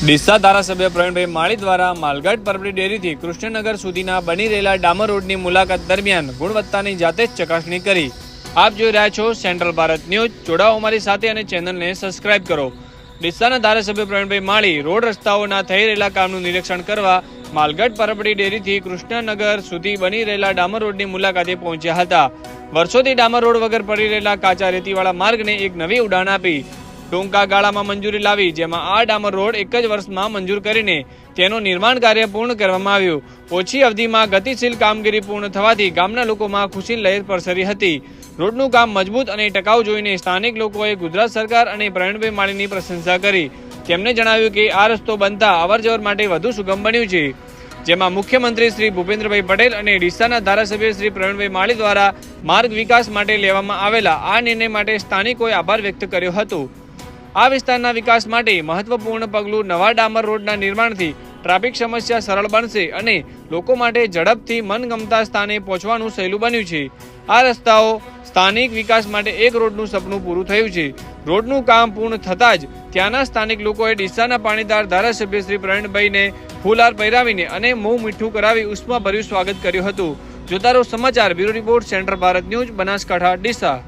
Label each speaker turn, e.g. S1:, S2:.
S1: ડીસા ધારાસભ્ય પ્રવીણભાઈ માળી દ્વારા માલગઢ પરબડી ડેરીથી કૃષ્ણનગર સુધીના બની રહેલા ડામર રોડની મુલાકાત દરમિયાન ગુણવત્તાની જાતે જ ચકાસણી કરી. આપ જોઈ રહ્યા છો સેન્ટ્રલ ભારત ન્યૂઝ. જોડાઓ અમારી સાથે અને ચેનલને સબસ્ક્રાઇબ કરો. ડીસાના ધારાસભ્ય પ્રવીણભાઈ માળી રોડ રસ્તાઓના થઈ રહેલા કામનું નિરીક્ષણ કરવા માલગઢ પરબડી ડેરીથી કૃષ્ણનગર સુધી બની રહેલા ડામર રોડની મુલાકાતે પહોંચ્યા હતા. વર્ષોથી ડામર રોડ વગર પડી રહેલા કાચા રેતીવાળા માર્ગને એક નવી ઉડાણ આપી ટૂંકા ગાળામાં મંજૂરી લાવી, જેમાં આ ડામર રોડ એક જ વર્ષમાં મંજૂર કરીને તેનું નિર્માણ કાર્ય પૂર્ણ કરવામાં આવ્યું. ઓછી અવધિમાં ગતિશીલ કામગીરી પૂર્ણ થવાથી ગામના લોકોમાં ખુશી લહેર પ્રસરી હતી. રોડનું કામ મજબૂત અને ટકાઉ જોઈને સ્થાનિક લોકોએ ગુજરાત સરકાર અને પ્રવીણભાઈ માળીની પ્રશંસા કરી. તેમણે જણાવ્યું કે આ રસ્તો બનતા અવરજવર માટે વધુ સુગમ બન્યું છે. જેમાં મુખ્યમંત્રી શ્રી ભૂપેન્દ્રભાઈ પટેલ અને ડીસાના ધારાસભ્ય શ્રી પ્રવીણભાઈ માળી દ્વારા માર્ગ વિકાસ માટે લેવામાં આવેલા આ નિર્ણય માટે સ્થાનિકોએ આભાર વ્યક્ત કર્યો હતો. આ વિસ્તારના વિકાસ માટે મહત્વપૂર્ણ પગલું નવા ડામર રોડના નિર્માણથી ટ્રાફિક સમસ્યા સરળ બનશે અને લોકો માટે ઝડપથી મનગમતા સ્થાને પહોંચવાનું સહેલું બન્યું છે. આ રસ્તાઓ સ્થાનિક વિકાસ માટે એક રોડનું સપનું પૂરું થયું છે. રોડનું કામ પૂર્ણ થતાં જ ત્યાંના સ્થાનિક લોકોએ ડીસાના પાણીદાર ધારાસભ્ય શ્રી પ્રવીણભાઈને ફૂલહાર પહેરાવીને અને મોં મીઠું કરાવી ઉષ્માભર્યું સ્વાગત કર્યું હતું. જોતા રહો સમાચાર bureau report, central Bharat news, Banaskantha, Deesa.